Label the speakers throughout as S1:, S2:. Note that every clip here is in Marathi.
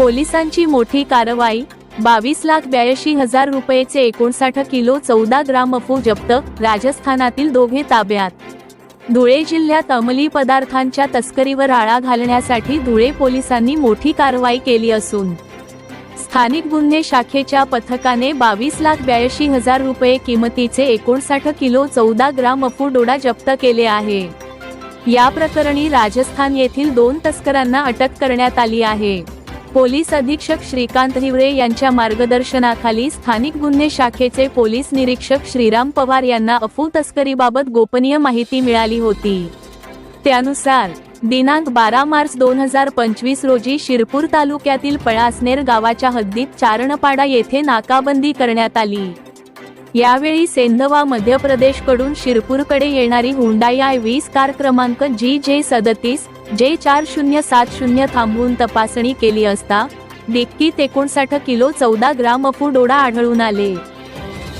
S1: पोलिसांची मोठी कारवाई बावीस लाख ब्याऐंशी हजार रुपयेचे एकोणसाठ किलो चौदा ग्राम अफू जप्त राजस्थानातील दोघे ताब्यात. धुळे जिल्ह्यात अंमली पदार्थांच्या तस्करीवर आळा घालण्यासाठी धुळे पोलिसांनी मोठी कारवाई केली असून स्थानिक गुन्हे शाखेच्या पथकाने बावीस लाख ब्याऐंशी हजार रुपये किमतीचे एकोणसाठ किलो चौदा ग्राम अफू डोडा जप्त केले आहे. या प्रकरणी राजस्थान येथील दोन तस्करांना अटक करण्यात आली आहे. पोलीस अधीक्षक श्रीकांत हिवरे यांच्या मार्गदर्शनाखाली स्थानिक गुन्हे शाखेचे पोलीस निरीक्षक श्रीराम पवार यांना अफू तस्करीबाबत गोपनीय माहिती मिळाली होती. त्यानुसार दिनांक बारा मार्च दोन हजार पंचवीस रोजी शिरपूर तालुक्यातील पळासनेर गावाच्या हद्दीत चारणपाडा येथे नाकाबंदी करण्यात आली. यावेळी सेंधवा मध्य प्रदेशकडून शिरपूरकडे येणारी हुंडाई आय वीस कार क्रमांक जी जे सदतीस जे चार शून्य सात शून्य थांबवून तपासणी केली असता डिक्कीत एकोणसाठ किलो चौदा ग्राम अफू डोडा आढळून आले.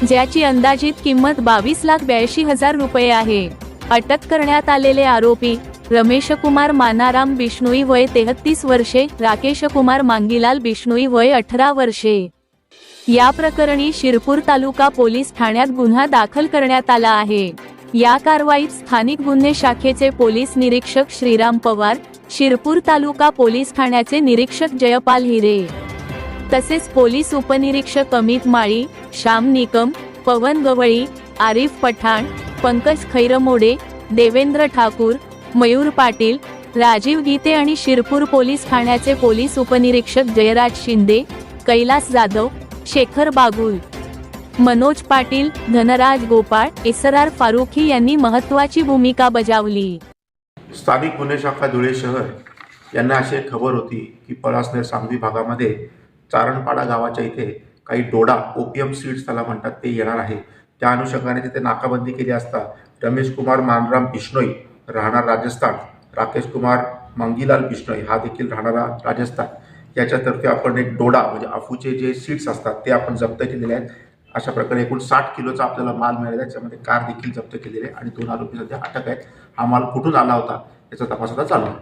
S1: ज्याची अंदाजित किंमत बावीस लाख ब्याऐंशी हजार रुपये आहे. अटक करण्यात आलेले आरोपी रमेश कुमार मानाराम बिष्णोई वय तेहतीस वर्षे राकेश कुमार मांगीलाल बिष्णोई वय अठरा वर्षे. या प्रकरणी शिरपूर तालुका पोलीस ठाण्यात गुन्हा दाखल करण्यात आला आहे. या कारवाईत स्थानिक गुन्हे शाखेचे पोलीस निरीक्षक श्रीराम पवार शिरपूर तालुका पोलीस ठाण्याचे निरीक्षक जयपाल हिरे. तसेच पोलीस उपनिरीक्षक अमित माळी श्याम निकम पवन गवळी आरिफ पठाण पंकज खैरमोडे देवेंद्र ठाकूर मयूर पाटील राजीव गीते आणि शिरपूर पोलीस ठाण्याचे पोलीस उपनिरीक्षक जयराज शिंदे कैलास जाधव शेखर बागुल. मनोज पाटील धनराज गोपाळ एसरार फारुखी यांनी महत्वाची भूमिका बजावली.
S2: स्थानिक गुन्हे शाखा धुळे शहर यांना अशी एक खबर होती की पळासनेर सांगवी भागामध्ये चारणपाडा गावाच्या इथे काही डोडा ओपियम सीड्स त्याला म्हणतात ते येणार आहे. त्या अनुषंगाने तिथे नाकाबंदी केली असता रमेश कुमार मानराम बिश्नोई राहणार राजस्थान राकेश कुमार मंगीलाल बिश्नोई हा देखील राहणारा राजस्थान. याच्यातर्फे आपण एक डोडा म्हणजे अफूचे जे सीड्स असतात ते आपण जप्त केलेले आहेत. अशा प्रकारे एकूण साठ किलोचा आपल्याला माल मिळाला. त्याच्यामध्ये कार देखील जप्त केलेली आहे आणि दोन आरोपी सध्या अटक आहेत. हा माल कुठून आला होता याचा तपास आता चालू आहे.